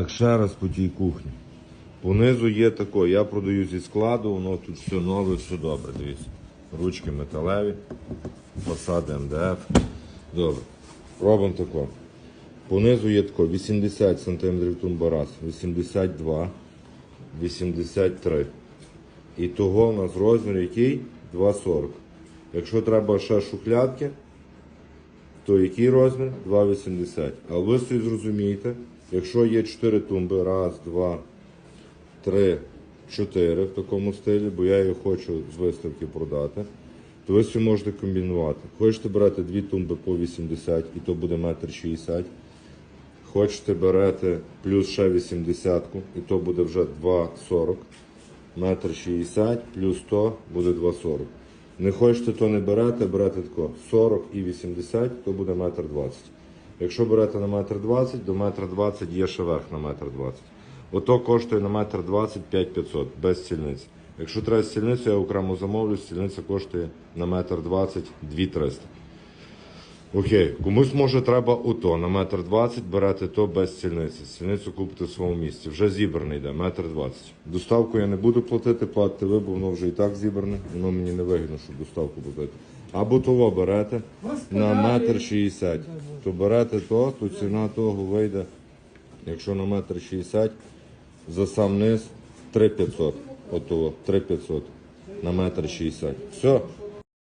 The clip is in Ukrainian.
Так, ще раз по тій кухні. Понизу є тако, я продаю зі складу, воно тут все нове, все добре, дивіться. Ручки металеві, фасади МДФ. Добре. Робимо тако. Понизу є тако 80 см тумба раз, 82, 83. І того у нас розмір який? 2,40. Якщо треба ще шухлядки, то який розмір? 2,80. А ви собі зрозумієте, якщо є 4 тумби, раз, два, три, чотири в такому стилі, бо я її хочу з виставки продати, то ви собі можете комбінувати. Хочете брати дві тумби по 80 і то буде метр 60. Хочете берете плюс ще 80 і то буде вже 2,40. Метр 60 плюс 100 буде 2,40. Не хочете, то не берете, берете тако 40 і 80, то буде метр 20. Якщо берете на метр 20, до метра 20 є ще верх на метр 20. Ото коштує на метр 20 5500 без стільниць. Якщо треба стільницю, я окремо замовлю, стільниця коштує на метр 20 2300. Окей, комусь може треба ото на метр двадцять берете то без стільниці. Стільницю купите в своєму місці. Вже зібраний йде, метр двадцять. Доставку я не буду платити, платите ви, бо воно вже і так зібране. Воно мені не вигідно, щоб доставку платити. Або того берете на метр шістдесят. То берете то, то ціна того вийде, якщо на метр шістдесят, за сам низ 3500. Ото 3500 на метр шістдесят. Все,